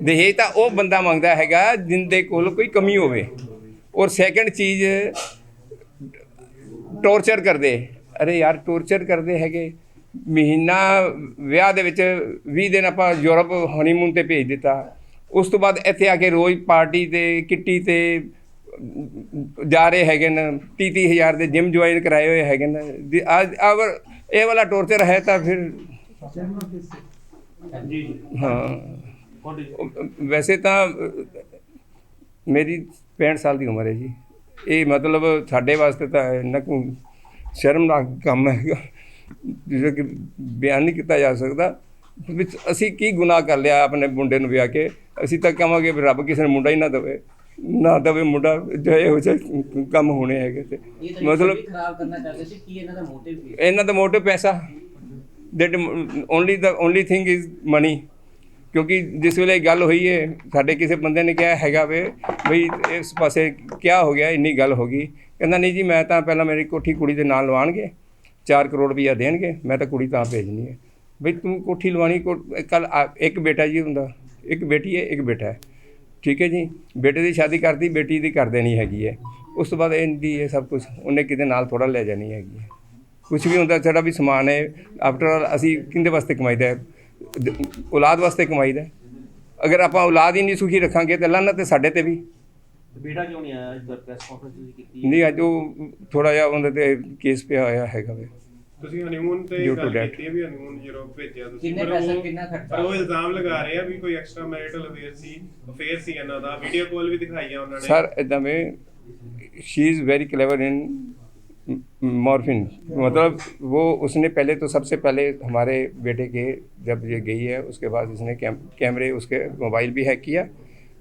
ਦਹੇਜ ਤਾਂ ਉਹ ਬੰਦਾ ਮੰਗਦਾ ਹੈਗਾ ਜਿੰਦੇ ਕੋਲ ਕੋਈ ਕਮੀ ਹੋਵੇ ਔਰ ਸੈਕੰਡ ਚੀਜ਼ ਟੌਰਚਰ ਕਰਦੇ। ਅਰੇ ਯਾਰ ਟੌਰਚਰ ਕਰਦੇ ਹੈਗੇ। ਮਹੀਨਾ ਵਿਆਹ ਦੇ ਵਿੱਚ 20 ਦਿਨ ਆਪਾਂ ਯੂਰਪ ਹਨੀਮੂਨ ਤੇ ਭੇਜ ਦਿੱਤਾ। ਉਸ ਤੋਂ ਬਾਅਦ ਇੱਥੇ ਆ ਕੇ ਰੋਜ਼ ਪਾਰਟੀ ਤੇ ਕਿੱਟੀ ਤੇ ਜਾ ਰਹੇ ਹੈਗੇ ਨੇ 30 30 ਹਜ਼ਾਰ ਦੇ ਜਿਮ ਜੁਆਇਨ ਕਰਾਏ ਹੋਏ ਹੈਗੇ ਨੇ। ਅੱਜ ਅਗਰ ਇਹ ਵਾਲਾ ਟੌਰਚਰ ਹੈ ਤਾਂ ਫਿਰ ਜੀ ਹਾਂ। ਵੈਸੇ ਤਾਂ ਮੇਰੀ 65 ਸਾਲ ਦੀ ਉਮਰ ਹੈ ਜੀ। ਇਹ ਮਤਲਬ ਸਾਡੇ ਵਾਸਤੇ ਤਾਂ ਇੰਨਾ ਕੁ ਸ਼ਰਮਨਾਕ ਕੰਮ ਹੈਗਾ ਜਿਹੜਾ ਕਿ ਬਿਆਨ ਨਹੀਂ ਕੀਤਾ ਜਾ ਸਕਦਾ। ਵਿੱਚ ਅਸੀਂ ਕੀ ਗੁਨਾਹ ਕਰ ਲਿਆ ਆਪਣੇ ਮੁੰਡੇ ਨੂੰ ਵਿਆਹ ਕੇ? ਅਸੀਂ ਤਾਂ ਕਹਾਂਗੇ ਵੀ ਰੱਬ ਕਿਸੇ ਨੂੰ ਮੁੰਡਾ ਹੀ ਨਾ ਦੇਵੇ। ਨਾ ਦੇਵੇ ਮੁੰਡਾ ਜੋ ਇਹੋ ਜਿਹੇ ਕੰਮ ਹੋਣੇ ਹੈਗੇ ਤੇ। ਮਤਲਬ ਮਤਲਬ ਖਰਾਬ ਕਰਨਾ ਚਾਹਦੇ ਸੀ ਕੀ ਇਹਨਾਂ ਦਾ ਮੋਟਿਵ ਕੀ ਹੈ? ਇਹਨਾਂ ਦਾ ਮੋਟਿਵ ਪੈਸਾ। That only the only thing is money ਕਿਉਂਕਿ ਜਿਸ ਵੇਲੇ ਗੱਲ ਹੋਈ ਹੈ ਸਾਡੇ ਕਿਸੇ ਬੰਦੇ ਨੇ ਕਿਹਾ ਹੈਗਾ ਵੇ ਬਈ ਇਸ ਪਾਸੇ ਕਿਆ ਹੋ ਗਿਆ ਇੰਨੀ ਗੱਲ ਹੋ ਗਈ। ਕਹਿੰਦਾ ਨਹੀਂ ਜੀ ਮੈਂ ਤਾਂ ਪਹਿਲਾਂ ਮੇਰੀ ਕੋਠੀ ਕੁੜੀ ਦੇ ਨਾਲ ਲਵਾਣਗੇ। 4 ਕਰੋੜ ਰੁਪਈਆ ਦੇਣਗੇ। ਮੈਂ ਤਾਂ ਕੁੜੀ ਤਾਂ ਭੇਜਣੀ ਹੈ ਬਈ ਤੂੰ ਕੋਠੀ ਲਵਾਣੀ ਕੱਲ ਇੱਕ ਬੇਟਾ ਜੀ ਹੁੰਦਾ ਇੱਕ ਬੇਟੀ ਹੈ ਇੱਕ ਬੇਟਾ ਹੈ। ਠੀਕ ਹੈ ਜੀ? ਬੇਟੇ ਦੀ ਸ਼ਾਦੀ ਕਰਤੀ ਬੇਟੀ ਦੀ ਕਰ ਦੇਣੀ ਹੈਗੀ ਹੈ। ਉਸ ਤੋਂ ਬਾਅਦ ਇਹਦੀ ਇਹ ਸਭ ਕੁਝ ਉਹਨੇ ਕਿਤੇ ਨਾਲ ਥੋੜਾ ਲੈ ਜਾਣੀ ਹੈਗੀ ਹੈ। ਕੁਝ ਵੀ ਹੁੰਦਾ ਸਾਡਾ ਵੀ ਸਮਾਨ ਹੈ। ਆਫਟਰ ਆਲ ਅਸੀਂ ਕਿੰਦੇ ਵਾਸਤੇ ਕਮਾਈਦਾ ਹੈ? ਔਲਾਦ ਵਾਸਤੇ ਕਮਾਈਦਾ ਹੈ। ਅਗਰ ਆਪਾਂ ਔਲਾਦ ਹੀ ਨਹੀਂ ਸੁਖੀ ਰੱਖਾਂਗੇ ਤੇ ਲਾਨਤ ਤੇ ਸਾਡੇ ਤੇ ਵੀ। ਬੇਟਾ ਕਿਉਂ ਨਹੀਂ ਆਇਆ? ਅੱਜ ਪ੍ਰੈਸ ਕਾਨਫਰੰਸ ਕੀਤੀ ਨਹੀਂ ਅੱਜ ਉਹ ਥੋੜਾ ਜਿਹਾ ਉਹਨਾਂ ਤੇ ਕੇਸ ਪਿਆ ਹੋਇਆ ਹੈਗਾ ਵੇ। ਤੁਸੀਂ ਹਨੀਮੂਨ ਤੇ Due to ਗੱਲ death. ਕੀਤੀ ਹੈ ਵੀ ਹਨੀਮੂਨ ਯੂਰਪ ਭੇਜਿਆ ਤੁਸੀਂ ਕਿੰਨੇ ਪਰ ਪੈਸੇ, ਉਹ- ਕਿੰਨਾ ਖਰਚਾ? ਪਰ ਉਹ ਇਲਜ਼ਾਮ ਲਗਾ ਰਹੇ ਆ ਵੀ ਕੋਈ ਐਕਸਟਰਾ ਮੈਰਿਟਲ ਅਫੇਅਰ ਸੀ ਅਫੇਅਰ ਸੀ ਇਹਨਾਂ ਦਾ ਵੀਡੀਓ ਕਾਲ ਵੀ ਦਿਖਾਈ ਆ ਉਹਨਾਂ ਨੇ सर एकदम she is very clever in morphing मतलब वो उसने पहले तो सबसे पहले हमारे बेटे के जब ये गई है उसके बाद इसने कैम, कैमरे उसके मोबाइल भी हैक किया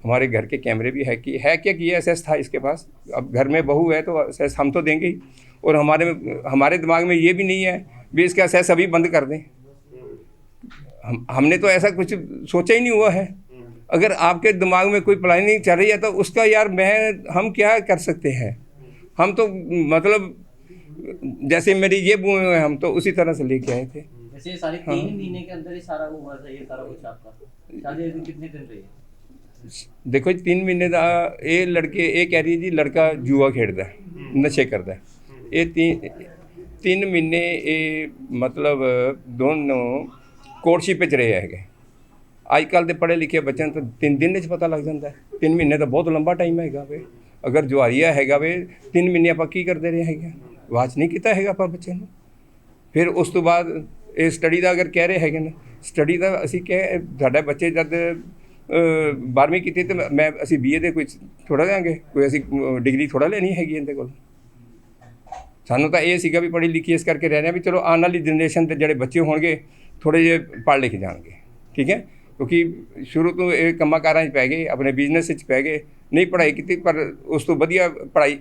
हमारे घर के कैमरे भी हैक किए। हैक क्या किया एसेस था इसके पास। अब घर में बहू है तो एसेस हम तो देंगे ही। और हमारे हमारे दिमाग में ये भी नहीं है भी इसका एसेस अभी बंद कर दें। हम हमने तो ऐसा कुछ सोचा ही नहीं हुआ है। अगर आपके दिमाग में कोई प्लानिंग चल रही है तो उसका यार मैं हम क्या कर सकते हैं? हम तो मतलब जैसे मेरी ये बुए हुए हम तो उसी तरह से लेके आए थे। वैसे सारी हाँ। तीन महीने के अंदर ही सारा हुआ था ये सारा कुछ आपका। शादी कितने दिन रही? है ਦੇਖੋ ਜੀ 3 ਮਹੀਨੇ ਦਾ ਇਹ ਲੜਕੇ ਇਹ ਕਹਿ ਰਹੀ ਜੀ ਲੜਕਾ ਜੂਆ ਖੇਡਦਾ ਨਸ਼ੇ ਕਰਦਾ। ਇਹ 3 ਮਹੀਨੇ ਇਹ ਮਤਲਬ ਦੋਨੋਂ ਕੋਰਟਸ਼ਿਪ ਵਿੱਚ ਰਹੇ ਹੈਗੇ। ਅੱਜ ਕੱਲ ਦੇ ਪੜ੍ਹੇ ਲਿਖੇ ਬੱਚਿਆਂ ਨੂੰ ਤਾਂ 3 ਦਿਨ ਵਿੱਚ ਪਤਾ ਲੱਗ ਜਾਂਦਾ ਹੈ। 3 ਮਹੀਨੇ ਤਾਂ ਬਹੁਤ ਲੰਬਾ ਟਾਈਮ ਹੈਗਾ ਵੇ। ਅਗਰ ਜੁਆਰੀਆ ਹੈਗਾ ਵੇ 3 ਮਹੀਨੇ ਆਪਾਂ ਕੀ ਕਰਦੇ ਰਹੇ ਹੈਗੇ ਵਾਚ ਨਹੀਂ ਕੀਤਾ ਹੈਗਾ ਆਪਾਂ ਬੱਚੇ ਨੂੰ। ਫਿਰ ਉਸ ਤੋਂ ਬਾਅਦ ਇਹ ਸਟੱਡੀ ਦਾ ਅਗਰ ਕਹਿ ਰਹੇ ਹੈਗੇ ਨੇ ਸਟੱਡੀ ਦਾ ਅਸੀਂ ਕਹਿ ਸਾਡਾ ਬੱਚੇ ਜਦ 12ਵੀਂ ਕੀਤੀ ਤੇ ਮੈਂ- ਮੈਂ ਅਸੀਂ ਬੀਏ ਦੇ ਕੋਈ ਥੋੜਾ ਦੇਾਂਗੇ ਕੋਈ ਅਸੀਂ ਡਿਗਰੀ ਥੋੜਾ ਲੈਣੀ ਹੈਗੀ ਇਹਦੇ ਕੋਲ। ਸਾਨੂੰ ਤਾਂ ਇਹ ਸੀਗਾ ਵੀ ਪੜ੍ਹੀ ਲਿਖੀ ਇਸ ਕਰਕੇ ਰਹਿ ਰਹੇ ਵੀ ਚਲੋ ਆਉਣ ਵਾਲੀ ਜਨਰੇਸ਼ਨ 'ਤੇ ਜਿਹੜੇ ਬੱਚੇ ਹੋਣਗੇ ਥੋੜੇ ਜਿਹੇ ਪੜ੍ਹ ਲਿਖ ਜਾਣਗੇ। ਠੀਕ ਹੈ? ਕਿਉਂਕਿ ਸ਼ੁਰੂ ਤੋਂ ਇਹ ਕੰਮਾਂ ਕਾਰਾਂ 'ਚ ਪੈ ਗਏ, ਆਪਣੇ ਬਿਜ਼ਨਸ 'ਚ ਪੈ ਗਏ। ਨਹੀਂ ਪੜ੍ਹਾਈ ਕੀਤੀ, ਪਰ ਉਸ ਤੋਂ ਵਧੀਆ ਪੜ੍ਹਾਈ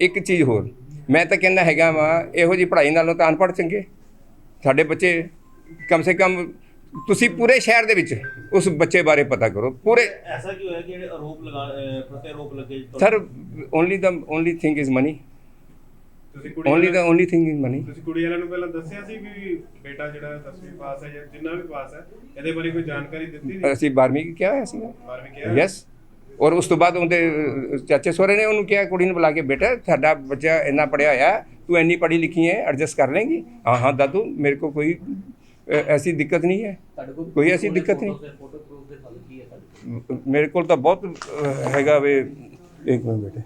ਇੱਕ ਚੀਜ਼ ਹੋਰ। ਮੈਂ ਤਾਂ ਕਹਿੰਦਾ ਹੈਗਾ ਵਾ, ਇਹੋ ਜੀ ਪੜ੍ਹਾਈ ਨਾਲੋਂ ਤਾਂ ਅਨਪੜ੍ਹ ਚੰਗੇ। ਸਾਡੇ ਬੱਚੇ ਕਮ ਸੇ ਕਮ ਤੁਸੀਂ ਪੂਰੇ ਸ਼ਹਿਰ ਦੇ ਵਿੱਚ ਉਸ ਬੱਚੇ ਬਾਰੇ ਪਤਾ ਕਰੋ ਪੂਰੇ ਐਸਾ ਕੀ ਹੋਇਆ ਕਿ ਜਿਹੜੇ ਆਰੋਪ ਲਗਾ ਪ੍ਰਤੀ ਆਰੋਪ ਲੱਗੇ sir only the only thing is money ਤੁਸੀਂ ਕੁੜੀ only the only thing is money ਤੁਸੀਂ ਕੁੜੀ ਵਾਲਿਆਂ ਨੂੰ ਪਹਿਲਾਂ ਦੱਸਿਆ ਸੀ ਵੀ ਬੇਟਾ ਜਿਹੜਾ 10ਵੀਂ ਪਾਸ ਹੈ ਜਾਂ ਜਿੰਨਾ ਵੀ ਪਾਸ ਹੈ ਇਹਦੇ ਬਾਰੇ ਕੋਈ ਜਾਣਕਾਰੀ ਦਿੱਤੀ ਨਹੀਂ? ਅਸੀਂ 12ਵੀਂ ਕਿਹਾ ਹੋਇਆ ਬਾਰਵੀਂ ਕਿਹਾ ਯੈਸ ਔਰ ਉਸ ਤੋਂ ਬਾਅਦ ਉਹਦੇ ਚਾਚੇ ਸਹੁਰੇ ਨੇ ਉਹਨੂੰ ਕਿਹਾ ਕੁੜੀ ਨੂੰ ਬੁਲਾ ਕੇ ਬੇਟਾ ਸਾਡਾ ਬੱਚਾ ਇੰਨਾ ਪੜਿਆ ਹੋਇਆ ਤੂੰ ਇੰਨੀ ਪੜ੍ਹੀ ਲਿਖੀ ਹੈ ਐਡਜਸਟ ਕਰ ਲੇਂਗੀ? ਹਾਂ ਹਾਂ ਦਾਦੂ ਮੇਰੇ ਕੋ ਕੋਈ ਐਸੀ ਦਿੱਕਤ ਨਹੀਂ ਹੈ। ਕੋਈ ਐਸੀ ਦਿੱਕਤ ਨਹੀਂ। ਮੇਰੇ ਕੋਲ ਤਾਂ ਬਹੁਤ ਹੈਗਾ ਵੇ। ਇੱਕ ਮਿੰਟ ਬੇਟੇ।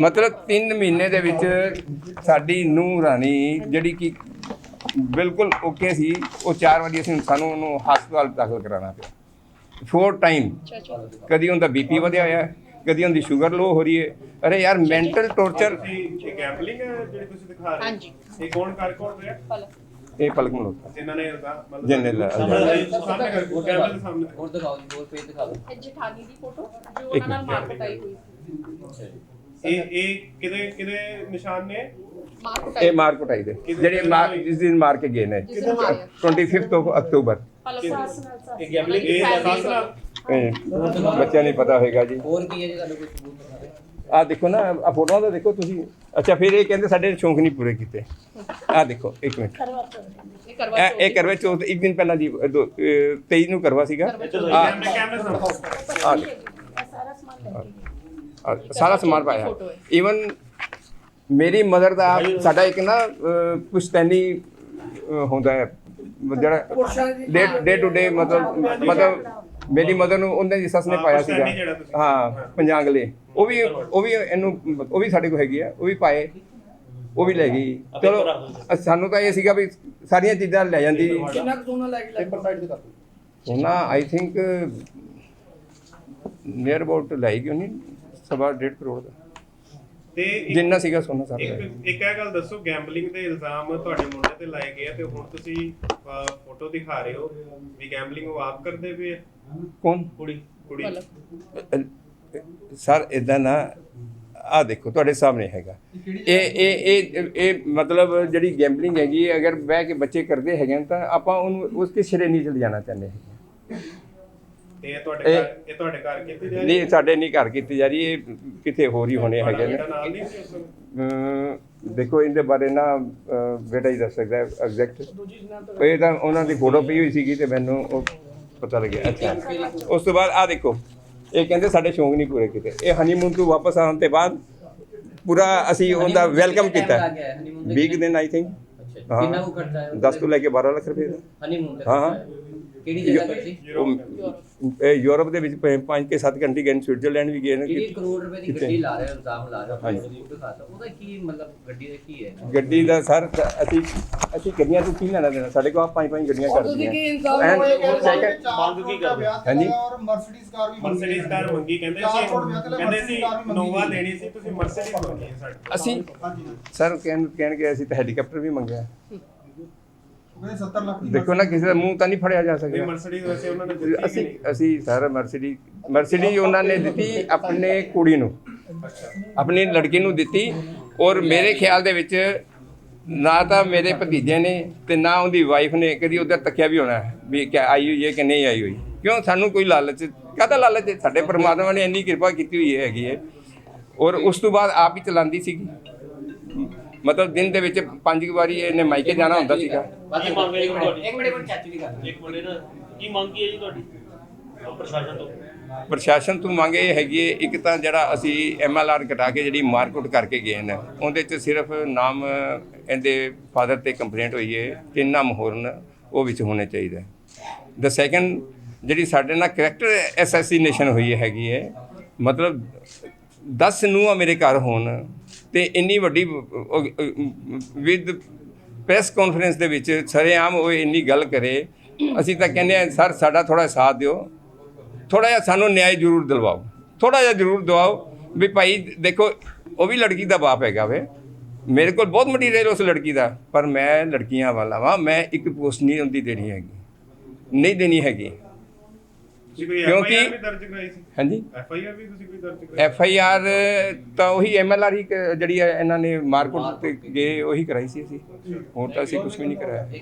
ਮਤਲਬ 3 ਮਹੀਨੇ ਦੇ ਵਿੱਚ ਸਾਡੀ ਨੂੰਹ ਰਾਣੀ ਜਿਹੜੀ ਕਿ ਬਿਲਕੁਲ ਓਕੇ ਸੀ ਉਹ ਚਾਰ ਵਾਰੀ ਅਸੀਂ ਸਾਨੂੰ ਉਹਨੂੰ ਹਸਪਤਾਲ ਦਾਖਲ ਕਰਾਉਣਾ ਪਿਆ। ਫੋਰ ਟਾਈਮ ਕਦੀ ਉਹਦਾ ਬੀਪੀ ਵਧਿਆ ਹੋਇਆ। ਹੈ, ਕਦੀ ਉਹਦੀ ਸ਼ੂਗਰ ਲੋ ਹੋ ਰਹੀ ਹੈ। ਅਰੇ ਯਾਰ ਮੈਂਟਲ ਟੌਰਚਰ ਇਹ ਗੈਂਬਲਿੰਗ ਹੈ ਜਿਹੜੀ ਤੁਸੀਂ ਦਿਖਾ ਰਹੇ ਹਾਂਜੀ। ਇਹ ਕੌਣ ਕਰ ਕੌਣ ਰਿਹਾ? ਇਹ ਪਲਕ ਮਲੋਤਾ ਜਿਨ੍ਹਾਂ ਨੇ ਮਤਲਬ ਸਾਹਮਣੇ ਕਰ ਕੈਮਰੇ ਦੇ ਸਾਹਮਣੇ। ਹੋਰ ਦਿਖਾਓ ਜੀ ਹੋਰ ਪੇਜ ਦਿਖਾ ਦਿਓ। ਜਠਾਨੀ ਦੀ ਫੋਟੋ ਜੋ ਉਹਨਾਂ ਨਾਲ। ਮਾਰ ਕੁਟਾਈ ਹੋਈ ਇਹ ਇਹ ਕਿਹਦੇ ਕਿਹਦੇ ਨਿਸ਼ਾਨ ਨੇ? ਮਾਰ ਇਹ ਮਾਰ ਕੁਟਾਈ ਦੇ। ਜਿਹੜੇ ਮਾਰ ਜਿਸ ਦਿਨ ਮਾਰ ਕੇ ਗਏ ਨੇ। 25th of ਅਕਤੂਬਰ ਇਹ ਗੈਂਬਲਿੰਗ ਇਹ ਸੱਸ ਬੱਚਿਆਂ ਨਹੀਂ ਪਤਾ ਹੋਏਗਾ ਜੀ। ਹੋਰ ਕੀ ਹੈ ਜੀ ਤੁਹਾਡੇ ਕੋਲ ਸਬੂਤ ਆ ਦੇਖੋ ਨਾ ਆ ਫੋਟੋਆਂ ਤਾਂ ਦੇਖੋ ਤੁਸੀਂ। ਅੱਛਾ ਫਿਰ ਇਹ ਕਹਿੰਦੇ ਸਾਡੇ ਸ਼ੌਂਕ ਨਹੀਂ ਪੂਰੇ ਕੀਤੇ। ਆ ਦੇਖੋ ਇੱਕ ਮਿੰਟ। ਇਹ ਕਰਵਾ ਇਹ ਇਹ ਕਰਵੇ ਚੌਥ ਇੱਕ ਦਿਨ ਪਹਿਲਾਂ ਦੀ ਅ, ਦੋ- ਅ, 23 ਨੂੰ ਕਰਵਾ ਸੀਗਾ। ਆ ਸਾਰਾ ਸਮਾਨ ਪਾਇਆ। ਈਵਨ ਮੇਰੀ ਮਦਰ ਦਾ ਸਾਡਾ ਇੱਕ ਨਾ ਅ, ਪੁਸ਼ਤੈਨੀ ਅ, ਹੁੰਦਾ ਹੈ ਜਿਹੜਾ ਡੇ ਟੂ ਡੇ ਮਤਲਬ ਮਤਲਬ ਮੇਰੀ ਮਦਰ ਨੂੰ ਉਹਨੇ ਦੀ ਸੱਸ ਨੇ ਪਾਇਆ ਸੀਗਾ। ਹਾਂ ਪੰਜਾਂਗਲੇ ਉਹ ਵੀ ਉਹ ਵੀ ਇਹਨੂੰ ਉਹ ਵੀ ਸਾਡੇ ਕੋਲ ਹੈਗੀ ਆ ਉਹ ਵੀ ਪਾਏ। ਉਹ ਵੀ ਲੈ ਗਈ। ਚਲੋ ਸਾਨੂੰ ਤਾਂ ਇਹ ਸੀਗਾ ਵੀ ਸਾਰੀਆਂ ਚੀਜ਼ਾਂ ਲੈ ਜਾਂਦੀ। ਕਿੰਨਾ ਕੁ ਸੋਨਾ ਲੈ ਕੇ ਪੇਪਰ ਸਾਈਡ ਤੇ ਕਰ ਉਹਨਾਂ ਆਈ ਥਿੰਕ ਨੀਅਰ ਅਬਾਊਟ ਲਾਈ ਉਹਨੇ ਸਵਾ ਡੇਢ ਕਰੋੜ ਦਾ। ਤੇ ਜਿੰਨਾ ਸੀਗਾ ਸੋਨਾ ਸਾਰਾ। ਲੈ ਗਈ। ਇੱਕ ਇੱਕ ਇਹ ਗੱਲ ਦੱਸੋ ਗੈਂਬਲਿੰਗ ਦੇ ਇਲਜ਼ਾਮ ਤੁਹਾਡੇ ਮੁੰਡੇ ਤੇ ਲਾਏ ਗਏ ਆ ਤੇ ਹੁਣ ਤੁਸੀਂ ਫੋਟੋ ਦਿਖਾ ਰਹੇ ਹੋ ਵੀ ਗੈਂਬਲਿੰਗ ਉਹ ਆਪ ਕਰਦੇ ਪਏ ਆ? ਕੌਣ? ਕੁੜੀ। ਕੁੜੀ। ਸਰ ਇਦਾਂ ਨਾ ਆ ਦੇਖੋ ਤੁਹਾਡੇ ਸਾਹਮਣੇ ਹੈਗਾ। ਇਹ ਇਹ ਇਹ ਇਹ ਮਤਲਬ ਜਿਹੜੀ ਗੈਂਬਲਿੰਗ ਹੈਗੀ ਹੈ, ਅਗਰ ਬਹਿ ਕੇ ਬੱਚੇ ਕਰਦੇ ਹੈਗੇ ਤਾਂ ਆਪਾਂ ਉਹਨੂੰ ਉਸ ਕੇ ਸਿਰੇ ਨਹੀਂ ਚਲ ਜਾਣਾ ਚਾਹੁੰਦੇ ਹੈਗੇ ਤੇ ਇਹ ਤੁਹਾਡੇ ਘਰ ਇਹ ਤੁਹਾਡੇ ਘਰ ਕੀਤੀ ਜਾ ਰਹੀ ਨਹੀਂ ਸਾਡੇ ਨਹੀਂ ਘਰ ਕੀਤੀ ਜਾ ਰਹੀ ਇਹ ਕਿਤੇ ਹੋਰ ਹੀ ਹੋਣੇ ਹੈਗੇ ਨੇ। ਦੇਖੋ ਇਹਦੇ ਬਾਰੇ ਨਾ ਬੇਟਾ ਹੀ ਦੱਸ ਸਕਦਾ ਐਗਜ਼ੈਕਟ ਇਹ ਤਾਂ ਉਹਨਾਂ ਦੀ ਫੋਟੋ ਪਈ ਹੋਈ ਸੀਗੀ ਤੇ ਮੈਨੂੰ ਉਹ ਪਤਾ ਲੱਗਿਆ ਅੱਛਾ ਉਸ ਤੋਂ ਬਾਅਦ ਆ ਦੇਖੋ ਇਹ ਕਹਿੰਦੇ ਸਾਡੇ ਸ਼ੌਂਕ ਨਹੀਂ ਪੂਰੇ ਕੀਤੇ ਇਹ ਹਨੀਮੂਨ ਤੋਂ ਵਾਪਸ ਆਉਣ ਤੇ ਬਾਅਦ ਪੂਰਾ ਅਸੀਂ ਉਹਦਾ ਵੈਲਕਮ ਕੀਤਾ time ਲੱਗ ਗਿਆ ਹੈ? Honeymoon ਤੇ 20 ਕਿੰਨੇ- ਦਿਨ ਆਈ ਥਿੰਕ ਅੱਛਾ। ਕਿੰਨਾ ਕੁ ਖਰਚਾ ਹੈ 10 ਤੋਂ ਲੈ ਕੇ 12 ਲੱਖ ਰੁਪਏ ਦਾ ਹਨੀਮੂਨ ਹਾਂ। ਕਿਹੜੀ ਜਗ੍ਹਾ ਤੇ ਸੀ ਉਹ ਇਹ ਯੂਰਪ ਦੇ ਵਿੱਚ 5 ਕੇ 7 ਕੰਟਰੀ ਗਏ ਨੇ, ਸਵਿਟਜ਼ਰਲੈਂਡ ਵੀ ਗਏ ਨੇ। ਜਿਹੜੀ ਕਰੋੜ ਰੁਪਏ ਦੀ ਗੱਡੀ ਲਾ ਰਹੇ ਹੋ ਇਲਜ਼ਾਮ ਲਾ ਰਹੇ ਹੋ ਹਾਂਜੀ। ਹਾਂਜੀ ਦਿਖਾਤਾ ਉਹਦਾ ਕੀ ਮਤਲਬ ਗੱਡੀ ਦਾ ਕੀ ਹੈ? ਗੱਡੀ ਦਾ ਸਰ ਅਸੀਂ ਅਸੀਂ ਗੱਡੀਆਂ ਤੋਂ ਕੀ ਲੈਣਾ ਦੇਣਾ? ਸਾਡੇ ਕੋਲ ਆ ਪੰਜ ਪੰਜ ਗੱਡੀਆਂ ਕਰਦੀਆਂ And ਮੰਗ ਕੀ ਕਰਦੇ? ਹਾਂਜੀ। ਔਰ ਮਰਸੀਡੀਜ਼ ਕਾਰ ਵੀ ਮੰਗੀ ਮਰਸੀਡੀਜ਼ ਕਾਰ ਮੰਗੀ ਕਹਿੰਦੇ ਚਾਰ ਸੀ ਕਰੋੜ ਵਿਆਹ ਤੇ ਲੈ ਕਹਿੰਦੇ Mercedes ਸੀ ਕਾਰ ਵੀ ਮੰਗੀ ਨੋਵਾ। ਦੇਣੀ ਸੀ ਤੁਸੀਂ ਮਰਸੀਡੀਜ਼ ਮੰਗੀ ਹੈ ਸਾਡੇ ਅਸੀਂ ਹਾਂਜੀ ਸਰ ਕਹਿਣ ਕਹਿਣ ਗਏ ਅਸੀਂ ਤਾਂ ਹੈਲੀਕਾਪਟਰ ਵੀ ਮੰਗਿਆ। ਉਹ ਕਹਿੰਦੇ 70 ਲੱਖ ਦੀ ਦੇਖੋ ਨਾ ਕਿਸੇ ਦਾ ਮੂੰਹ ਤਾਂ ਨਹੀਂ ਫੜਿਆ ਜਾ ਨਹੀਂ ਸਕਦਾ ਮਰਸੀਡੀਜ਼ ਵੈਸੇ ਉਹਨਾਂ ਨੇ ਦਿੱਤੀ ਕਿ ਅਸੀਂ ਨਹੀਂ। ਅਸੀਂ ਸਰ ਮਰਸੀਡੀ ਮਰਸੀਡੀ ਉਹਨਾਂ ਨੇ ਦਿੱਤੀ ਆਪਣੇ ਕੁੜੀ ਨੂੰ। ਆਪਣੀ ਲੜਕੀ ਨੂੰ ਦਿੱਤੀ ਔਰ ਮੇਰੇ ਖਿਆਲ ਦੇ ਵਿੱਚ ਨਾ ਤਾਂ ਮੇਰੇ ਭਤੀਜੇ ਨੇ ਤੇ ਨਾ ਉਹਦੀ ਵਾਈਫ ਨੇ ਕਦੀ ਉਧਰ ਤੱਕਿਆ ਵੀ ਹੋਣਾ ਵੀ ਕਿ ਆਈ ਹੋਈ ਹੈ ਕਿ ਨਹੀਂ ਆਈ ਹੋਈ। ਕਿਉਂ? ਸਾਨੂੰ ਕੋਈ ਲਾਲਚ ਕਾਹਦਾ ਲਾਲਚ ਹੈ? ਸਾਡੇ ਪਰਮਾਤਮਾ ਨੇ ਇੰਨੀ ਕਿਰਪਾ ਕੀਤੀ ਹੋਈ ਹੈਗੀ ਹੈ। ਔਰ ਉਸ ਤੋਂ ਬਾਅਦ ਆਪ ਹੀ ਚਲਾਉਂਦੀ ਸੀਗੀ। ਮਤਲਬ ਦਿਨ ਦੇ ਵਿੱਚ ਪੰਜ ਕੁ ਵਾਰੀ ਇਹਨੇ ਮਾਈਕੇ ਜਾਣਾ ਹੁੰਦਾ ਸੀਗਾ। ਕੀ ਮੰਗ ਹੈ ਤੁਹਾਡੀ ਇੱਕ ਮਿੰਟ ਇੱਕ ਮਿੰਟ ਚਾਚੂ ਦੀ ਗੱਲ। ਇੱਕ ਮਿੰਟ ਨਾ ਕੀ ਮੰਗ ਕੀ ਹੈ ਜੀ ਤੁਹਾਡੀ? ਪ੍ਰਸ਼ਾਸਨ ਤੋਂ। ਪ੍ਰਸ਼ਾਸਨ ਤੋਂ ਮੰਗ ਇਹ ਹੈਗੀ ਹੈ ਇੱਕ ਤਾਂ ਜਿਹੜਾ ਅਸੀਂ ਐਮਐਲਆਰ ਕਟਾ ਕੇ ਜਿਹੜੀ ਮਾਰਕੁੱਟ ਕਰਕੇ ਗਏ ਨੇ ਉਹਦੇ 'ਚ ਸਿਰਫ ਨਾਮ ਇਹਦੇ ਫਾਦਰ ਤੇ ਕੰਪਲੇਂਟ ਹੋਈ ਹੈ ਤਿੰਨ ਨਾਮ ਹੋਰ ਨੇ ਉਹ ਵਿੱਚ ਹੋਣੇ ਚਾਹੀਦੇ। ਦ ਸੈਕੰਡ ਜਿਹੜੀ ਸਾਡੇ ਨਾਲ ਕਰੈਕਟਰ ਐਸੈਸੀਨੇਸ਼ਨ ਹੋਈ ਹੈਗੀ ਹੈ ਮਤਲਬ 10 ਨੂੰਹਾਂ ਮੇਰੇ ਘਰ ਹੋਣ ਤੇ ਇੰਨੀ ਵੱਡੀ ਵਿਦ ਪ੍ਰੈਸ ਕਾਨਫਰੰਸ ਦੇ ਵਿੱਚ ਸਰੇਆਮ ਉਹ ਇੰਨੀ ਗੱਲ ਕਰੇ, ਅਸੀਂ ਤਾਂ ਕਹਿੰਦੇ ਆ ਸਰ, ਸਾਡਾ ਥੋੜਾ ਸਾਥ ਦਿਓ। ਥੋੜਾ ਜਿਹਾ ਸਾਨੂੰ ਨਿਆਂ ਜ਼ਰੂਰ ਦਿਲਵਾਓ। ਥੋੜਾ ਜਿਹਾ ਜ਼ਰੂਰ ਦਿਵਾਓ ਵੀ ਭਾਈ, ਦੇਖੋ, ਉਹ ਵੀ ਲੜਕੀ ਦਾ ਬਾਪ ਹੈਗਾ ਵੇ। ਮੇਰੇ ਕੋਲ ਬਹੁਤ ਮਟੀਰੀਅਲ ਉਸ ਲੜਕੀ ਦਾ, ਪਰ ਮੈਂ ਲੜਕੀਆਂ ਵਾਲਾ ਵਾਂ। ਮੈਂ ਇੱਕ ਪੋਸਟ ਨਹੀਂ ਹੁੰਦੀ ਦੇਣੀ ਹੈਗੀ। ਨਹੀਂ ਦੇਣੀ ਹੈਗੀ। ਕਿਉਂਕਿ- ਐਫਆਈਆਰ ਵੀ ਦਰਜ ਕਰਾਈ ਸੀ? ਹਾਂਜੀ। ਐਫਆਈਆਰ ਵੀ ਤੁਸੀਂ ਕੋਈ ਦਰਜ ਕਰਾਈ? ਐਫ ਆਈ ਆਰ ਤਾਂ ਉਹੀ ਐਮ ਐਲ ਆਰ ਹੀ ਕ- ਜਿਹੜੀ ਹੈ ਇਹਨਾਂ ਨੇ ਮਾਰਕੁੱਟ ਤੇ ਗਏ ਉਹੀ ਕਰਾਈ ਸੀ ਅਸੀਂ। ਹੋਰ ਤਾਂ ਅਸੀਂ ਕੁਝ ਵੀ ਨਹੀਂ ਕਰਾਇਆ।